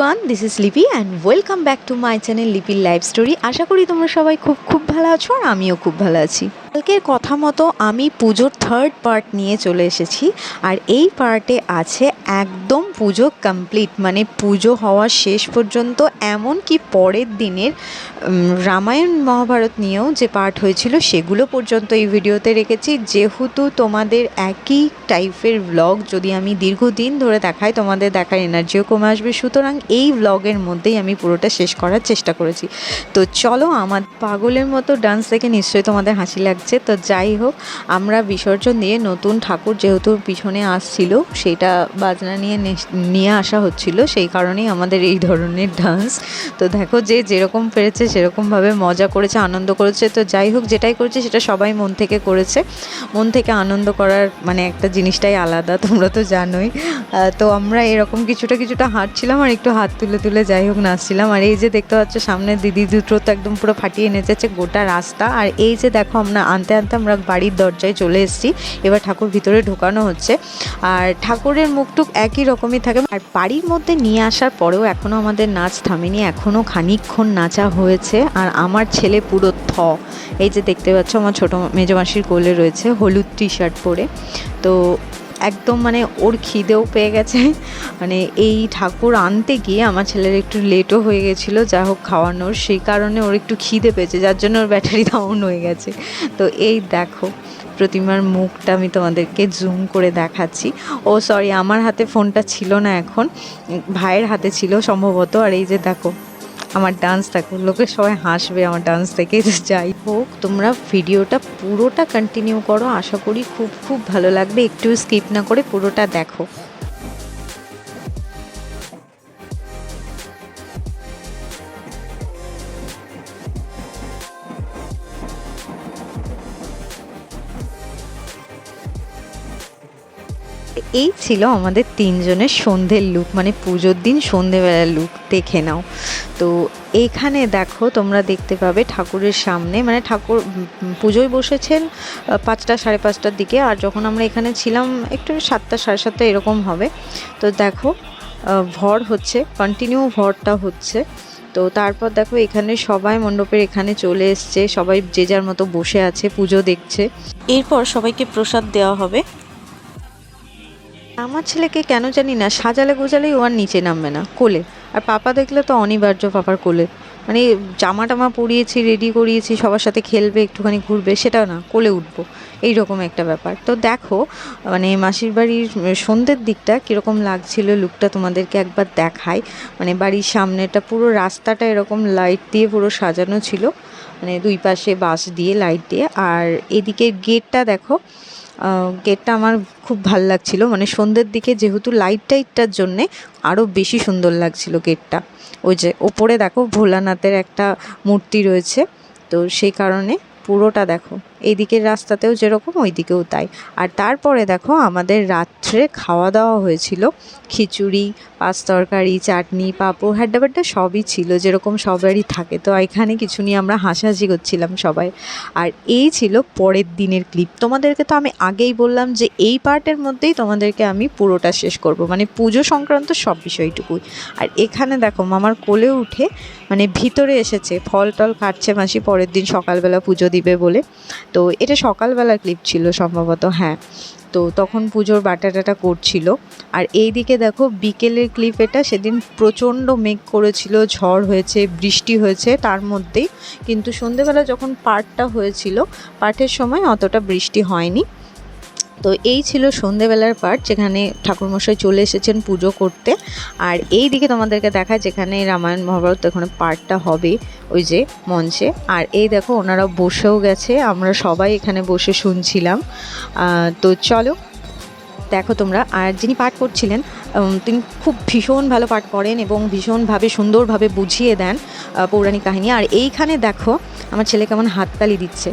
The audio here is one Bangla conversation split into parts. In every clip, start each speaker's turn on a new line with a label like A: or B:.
A: Everyone this is Lipi and welcome back to my channel লিপির লাইভ স্টোরি আশা করি তোমরা সবাই খুব খুব ভালো আছো আর আমিও খুব ভালো আছি। কালকের কথা মতো আমি পুজোর থার্ড পার্ট নিয়ে চলে এসেছি। আর এই পার্টে আছে একদম পুজো কমপ্লিট মানে পুজো হওয়ার শেষ পর্যন্ত এমন কি পরের দিনের রামায়ণ মহাভারত নিয়েও যে পার্ট হয়েছিল, সেগুলো পর্যন্ত এই ভিডিওতে রেখেছি। যেহেতু তোমাদের একই টাইপের ব্লগ যদি আমি দীর্ঘদিন ধরে দেখাই, তোমাদের দেখার এনার্জিও কমে আসবে। সুতরাং এই ব্লগের মধ্যেই আমি পুরোটা শেষ করার চেষ্টা করেছি। তো চলো আমার পাগলের মতো ডান্স দেখে নিশ্চয়ই তোমাদের হাসি লাগছে। তো যাই হোক, আমরা বিসর্জন দিয়ে নতুন ঠাকুর যেহেতু পিছনে আসছিল, সেটা বাজনা নিয়ে নিয়ে আসা হচ্ছিল, সেই কারণেই আমাদের এই ধরনের ডান্স তো দেখো যে যেরকম পেরেছে, সেরকমভাবে মজা করেছে, আনন্দ করেছে। তো যাই হোক, যেটাই করেছে, সেটা সবাই মন থেকে করেছে। মন থেকে আনন্দ করার মানে একটা জিনিসটাই আলাদা, তোমরা তো জানোই। তো আমরা এরকম কিছুটা কিছুটা হাঁটছিলাম আর একটু হাত তুলে তুলে যাই হোক, নাচছিলাম। আর এই যে দেখতে পাচ্ছ, সামনে দিদি দুটো তো একদম পুরো ফাটিয়ে নেচেছে গোটা রাস্তা। আর এই যে দেখো আমরা আনতে আনতে আমরা বাড়ির দরজায় চলে এসেছি। এবার ঠাকুর ভিতরে ঢোকানো হচ্ছে। আর ঠাকুরের মুখটুক একই রকমই থাকে। আর বাড়ির মধ্যে নিয়ে আসার পরেও এখনও আমাদের নাচ থামেনি। এখনও খানিকক্ষণ নাচা হয়েছে। আর আমার ছেলে পুরো থ। এই যে দেখতে পাচ্ছ, আমার ছোটো মেজমাসির কোলে রয়েছে হলুদ টি শার্ট পরে। তো একদম মানে ওর খিদেও পেয়ে গেছে। মানে এই ঠাকুর আনতে গিয়ে আমার ছেলের একটু লেটও হয়ে গেছিল, যা হোক খাওয়ানোর। সেই কারণে ওর একটু খিদে পেয়েছে, যার জন্য ওর ব্যাটারি ডাউন হয়ে গেছে। তো এই দেখো, প্রতিমার মুখটা আমি তোমাদেরকে জুম করে দেখাচ্ছি। ও সরি আমার হাতে ফোনটা ছিল না এখন, ভাইয়ের হাতে ছিল সম্ভবত। আর এই যে দেখো আমার ডান্স দেখো লোকে সবাই হাসবে আমার ডান্স দেখে যাই হোক, তোমরা ভিডিওটা পুরোটা কন্টিনিউ করো। আশা করি খুব খুব ভালো লাগবে। একটু স্কিপ না করে পুরোটা দেখো। এই ছিল আমাদের তিনজনের সন্ধ্যের লুক মানে পুজোর দিন সন্ধেবেলার লুক দেখে নাও। তো এইখানে দেখো তোমরা দেখতে পাবে ঠাকুরের সামনে মানে ঠাকুর পুজোয় বসেছেন পাঁচটা সাড়ে পাঁচটার দিকে, আর যখন আমরা এখানে ছিলাম একটু সাতটা সাড়ে সাতটা এরকম হবে। তো দেখো ভর হচ্ছে কন্টিনিউ ভরটা হচ্ছে। তো তারপর দেখো এখানে সবাই মণ্ডপের এখানে চলে এসছে, সবাই যে যার মতো বসে আছে, পুজো দেখছে। এরপর সবাইকে প্রসাদ দেওয়া হবে। আমার ছেলেকে কেন জানি না, সাজালে গোজালেই ও আর নিচে নামবে না, কোলে। আর পাপা দেখলে তো অনিবার্য পাপার কোলে। মানে জামা টামা পরিয়েছি রেডি করিয়েছি, সবার সাথে খেলবে, একটুখানি ঘুরবে, সেটাও না, কোলে উঠবো। এই রকম একটা ব্যাপার। তো দেখো মানে মাসির বাড়ির সন্ধ্যের দিকটা কীরকম লাগছিল লুকটা তোমাদেরকে একবার দেখাই। মানে বাড়ির সামনেটা পুরো রাস্তাটা এরকম লাইট দিয়ে পুরো সাজানো ছিল। মানে দুই পাশে বাঁশ দিয়ে লাইট দিয়ে। আর এদিকে গেটটা দেখো গেটটা আমার খুব ভালো লাগছিল। মানে সন্ধ্যের দিকে যেহেতু লাইট টাইটটার জন্যে আরও বেশি সুন্দর লাগছিল গেটটা। ওই যে ওপরে দেখো ভোলানাথের একটা মূর্তি রয়েছে। তো সেই কারণে পুরোটা দেখো। এইদিকের রাস্তাতেও যেরকম ওই দিকেও তাই। আর তারপরে দেখো, আমাদের রাত্রে খাওয়া দাওয়া হয়েছিল। খিচুড়ি পাঁচ তরকারি চাটনি, পাঁপড়, হ্যাড্ডাবাড্ডা সবই ছিল, যেরকম সবারই থাকে। তো এখানে কিছু নিয়ে আমরা হাসাহাসি করছিলাম সবাই। আর এই ছিল পরের দিনের ক্লিপ তোমাদেরকে তো আমি আগেই বললাম যে এই পার্টের মধ্যেই তোমাদেরকে আমি পুরোটা শেষ করব। মানে পুজো সংক্রান্ত সব বিষয়টুকুই। আর এখানে দেখো, মামার কোলে উঠে মানে ভিতরে এসেছে ফল টল কাটছে মাসি, পরের দিন সকালবেলা পুজো দিবে। বলে। তো এটা সকালবেলার ক্লিপ ছিল সম্ভবত হ্যাঁ। তো তখন পুজোর বাটাটাটা করছিল। আর এই দিকে দেখো বিকেলের ক্লিপ এটা, সেদিন প্রচণ্ড মেঘ করেছিল, ঝড় হয়েছে, বৃষ্টি হয়েছে তার মধ্যেই। কিন্তু সন্ধেবেলা যখন পাটটা হয়েছিল, পাঠের সময় অতটা বৃষ্টি হয়নি। তো এই ছিল সন্ধেবেলার পার্ট যেখানে ঠাকুরমশাই চলে এসেছেন পুজো করতে। আর এই দিকে তোমাদেরকে দেখায় যেখানে রামায়ণ মহাভারত এখানে পার্টটা হবে, ওই যে মঞ্চে। আর এই দেখো, ওনারা বসেও গেছে, আমরা সবাই এখানে বসে শুনছিলাম। তো চলো, দেখো তোমরা। আর যিনি পাঠ করছিলেন তিনি খুব ভীষণ ভালো পাঠ করেন এবং ভীষণভাবে সুন্দরভাবে বুঝিয়ে দেন পৌরাণিক কাহিনী। আর এইখানে দেখো, আমার ছেলে কেমন হাততালি দিচ্ছে।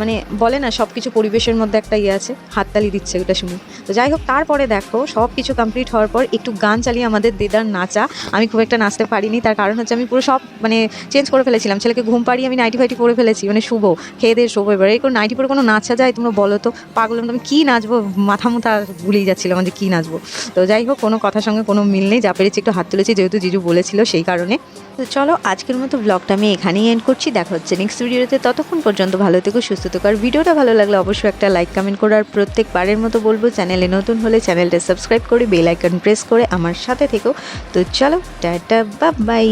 A: মানে বলে না সব কিছু পরিবেশের মধ্যে একটা ইয়ে আছে, হাততালি দিচ্ছে ওটা শুনে। তো যাই হোক, তারপরে দেখো সব কিছু কমপ্লিট হওয়ার পর একটু গান চালিয়ে আমাদের দেদার নাচা। আমি খুব একটা নাচতে পারিনি, তার কারণ হচ্ছে আমি পুরো সব মানে চেঞ্জ করে ফেলেছিলাম। ছেলেকে ঘুম পাড়িয়ে আমি নাইটি ফাইটি পরে ফেলেছি মানে শুভ খেয়ে দিয়ে শোবো এবার। এই কোনো নাইটি পরে কোনো নাচা যায় তোমরা বলো তো? পাগল আমি কী নাচবো? মাথা মুথা ভুলেই যাচ্ছিলাম যে কী নাচবো। তো যাই হোক, কোনো কথার সঙ্গে কোনো মিল নেই, যা পেরেছি একটু হাত তুলেছি, যেহেতু জিজু বলেছিল সেই কারণে। তো চলো, আজকের মতো ব্লগটা আমি এখানেই এন্ড করছি। দেখা হচ্ছে নেক্সট ভিডিওতে ততক্ষণ পর্যন্ত ভালো থেকো, সুস্থ থেকো। কর ভিডিওটা ভালো লাগলে অবশ্যই একটা লাইক কমেন্ট করার প্রত্যেকবারের মতো বলব, চ্যানেলে নতুন হলে চ্যানেলটা সাবস্ক্রাইব করে বেল আইকন প্রেস করে আমার সাথে থেকো। তো চলো, টাটা বাই